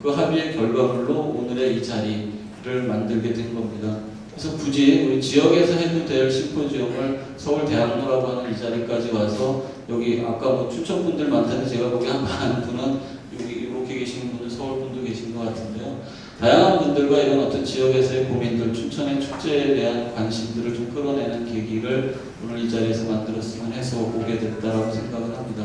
그 합의의 결과물로 오늘의 이 자리를 만들게 된 겁니다. 그래서 굳이 우리 지역에서 해도 될 심포지엄을 서울 대학로라고 하는 이 자리까지 와서 여기 아까 뭐 춘천 분들 많다는데 제가 보기에 한 많은 분은 여기 이렇게 계신 분들 서울 분도 계신 것 같은데요. 다양한 분들과 이런 어떤 지역에서의 고민들, 춘천의 축제에 대한 관심들을 좀 끌어내는 계기를 오늘 이 자리에서 만들었으면 해서 오게 됐다라고 생각을 합니다.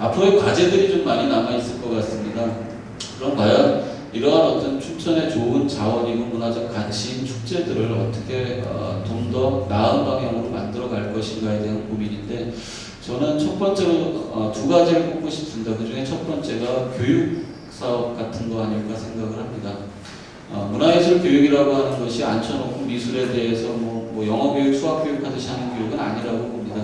앞으로의 과제들이 좀 많이 남아 있을 것 같습니다. 그럼 과연 이러한 어떤 춘천의 좋은 자원이고 문화적 가치인 축제들을 어떻게 어, 좀더 나은 방향으로 만들어 갈 것인가에 대한 고민인데 저는 첫 번째로 어, 두 가지를 꼽고 싶습니다. 그 중에 첫 번째가 교육 사업 같은 거 아닐까 생각을 합니다. 어, 문화예술 교육이라고 하는 것이 앉혀놓고 미술에 대해서 뭐, 뭐 영어 교육, 수학 교육 하듯이 하는 교육은 아니라고 봅니다.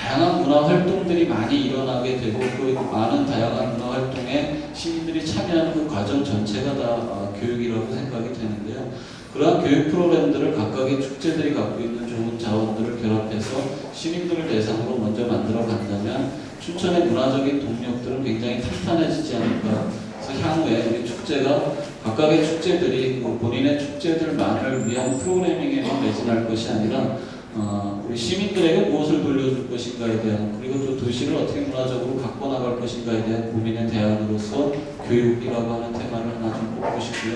다양한 문화 활동들이 많이 일어나게 되고 그 많은 다양한 문화 활동에 시민들이 참여하는 그 과정 전체가 다 어, 교육이라고 생각이 되는데요. 그러한 교육 프로그램들을 각각의 축제들이 갖고 있는 좋은 자원들을 결합해서 시민들을 대상으로 먼저 만들어 간다면 춘천의 문화적인 동력들은 굉장히 탄탄해지지 않을까. 그래서 향후에 우리 축제가 각각의 축제들이 그 본인의 축제들만을 위한 프로그래밍에만 매진할 것이 아니라 어, 우리 시민들에게 무엇을 돌려줄 것인가에 대한 그리고 또 도시를 어떻게 문화적으로 갖고 나갈 것인가에 대한 고민의 대안으로서 교육이라고 하는 테마를 하나 좀 꼽고 싶고요.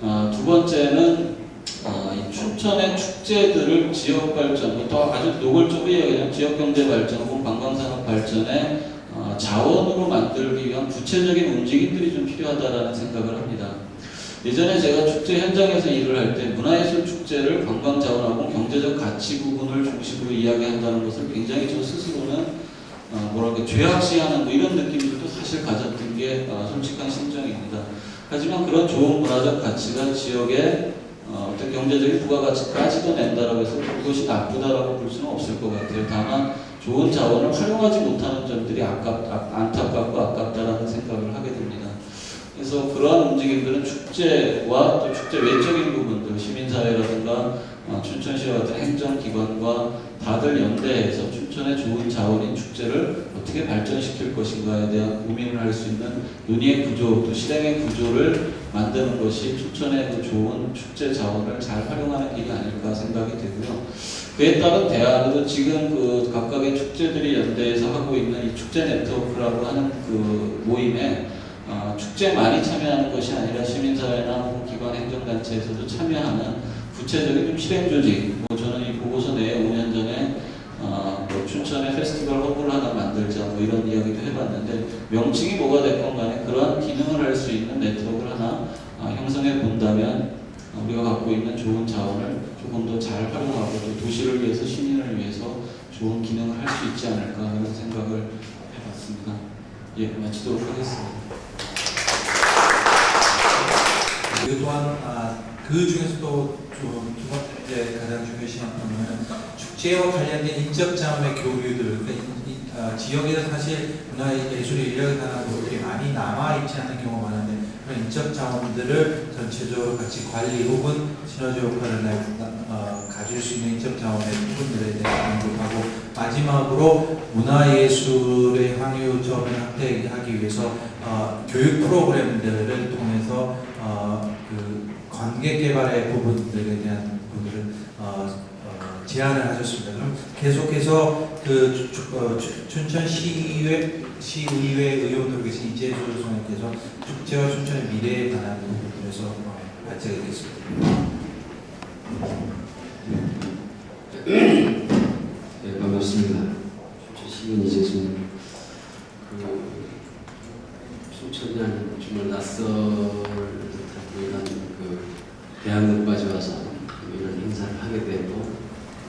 어, 두 번째는 어, 이 춘천의 축제들을 지역 발전, 또 아주 노골적으로 이야기하면 지역 경제 발전 혹은 관광산업 발전의 어, 자원으로 만들기 위한 구체적인 움직임들이 좀 필요하다라는 생각을 합니다. 예전에 제가 축제 현장에서 일을 할 때 문화예술 축제를 관광 자원하고 경제적 가치 부분을 중심으로 이야기한다는 것을 굉장히 저 스스로는 어, 뭐랄까 죄악시하는 뭐 이런 느낌들도 사실 가졌던 게 어, 솔직한 심정입니다. 하지만 그런 좋은 문화적 가치가 지역에 어, 어떤 경제적인 부가가치까지도 낸다라고 해서 그것이 나쁘다라고 볼 수는 없을 것 같아요. 다만 좋은 자원을 활용하지 못하는 점들이 아깝, 아, 안타깝고 아깝다라는 생각을 하게 됩니다. 그래서 그러한 움직임들은 축 제와 또 축제 외적인 부분들, 시민사회라든가 어, 춘천시와 같은 행정기관과 다들 연대해서 춘천의 좋은 자원인 축제를 어떻게 발전시킬 것인가에 대한 고민을 할 수 있는 논의의 구조, 또 실행의 구조를 만드는 것이 춘천의 그 좋은 축제 자원을 잘 활용하는 길이 아닐까 생각이 되고요. 그에 따른 대안으로 지금 그 각각의 축제들이 연대해서 하고 있는 이 축제 네트워크라고 하는 그 모임에 어, 축제 많이 참여하는 것이 아니라 시민사회나 기관 행정단체에서도 참여하는 구체적인 좀 실행 조직. 뭐 저는 이 보고서 내에 5년 전에 어, 뭐 춘천의 페스티벌 허브를 하나 만들자 뭐 이런 이야기도 해봤는데 명칭이 뭐가 됐건 간에 그러한 기능을 할 수 있는 네트워크를 하나 어, 형성해 본다면 어, 우리가 갖고 있는 좋은 자원을 조금 더 잘 활용하고 또 도시를 위해서 시민을 위해서 좋은 기능을 할 수 있지 않을까 하는 생각을 해봤습니다. 예, 마치도록 하겠습니다. 그 또한 아, 그 중에서도 좀두 번째 가장 중요시한 부분은 축제와 관련된 인적 자원의 교류들 그러니까 이- 이, 아, 지역에서 사실 문화 예술이 이력하는 곳들이 많이 남아 있지 않은 경우가 많은데 그런 인적 자원들을 전체적으로 같이 관리 혹은 시너지 효과를 내, 어, 가질 수 있는 인적 자원의 부분들에 마지막으로 문화예술의 향유점을 확대하기 위해서 어, 교육 프로그램들을 통해서 어, 그 관계 개발의 부분들에 대한 부분들을 어, 어, 제안을 하셨습니다. 그럼 계속해서 그 어, 주- 춘천 시의회 의원으로 계신 이재수 소장님께서 축제와 춘천의 미래에 관한 부분들에서 어, 발제가 되겠습니다. 네, 반갑습니다. 시민 이재수입니다. 그 춘천이라는 정말 낯설 듯한 이런 그 대한민국까지 와서 이런 행사를 하게 되고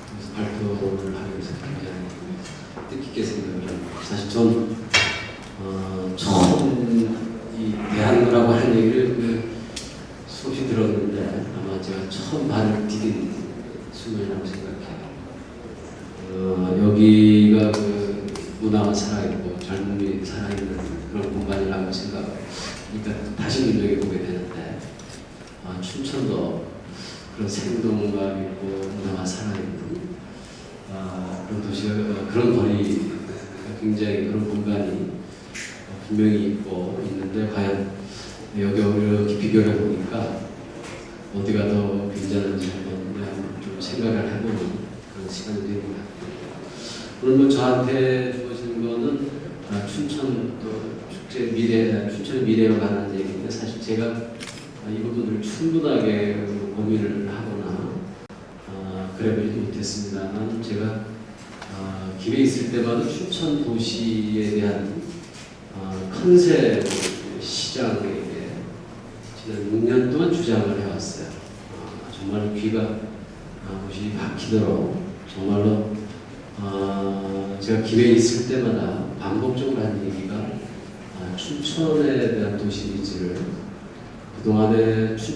그래서 발표를 하기 위해서 굉장히 뜻깊게 생각을 합니다. 사실 전 어, 처음 이 대한민국이라고 하는 얘기를 그 수없이 들었는데 아마 제가 처음 발을 디딘 순간이라고 생각해요. 어, 여기가 그 문화가 살아있고 젊음이 살아있는 그런 공간이라고 생각, 그러니까 다시 눈여겨 보게 되는데, 아, 춘천도 그런 생동감 있고 문화가 살아있는 아, 그런 도시가, 어, 그런 거리, 굉장히 그런 공간이 분명히 있고 있는데, 과연 여기 오히려 깊이 겨려 보니까 어디가 더 괜찮은지 한번 좀 생각을 해보는 그런 시간이 되는 것. 오늘 뭐 저한테 거는 아, 춘천 또 축제 미래, 춘천의 미래와 관한 얘기인데 사실 제가 아, 이 부분을 충분하게 고민을 하거나 아, 그래보지 못했습니다만 제가 아, 길에 있을 때마다 춘천 도시에 대한 아, 컨셉 시장에 지난 6년 동안 주장을 해왔어요. 아, 정말 귀가 아, 옷이 박히도록 정말로 아, 제가 길에 있을 때마다 반복적으로 한 얘기가 아, 춘천에 대한 도시 이미지를 그동안에 춘천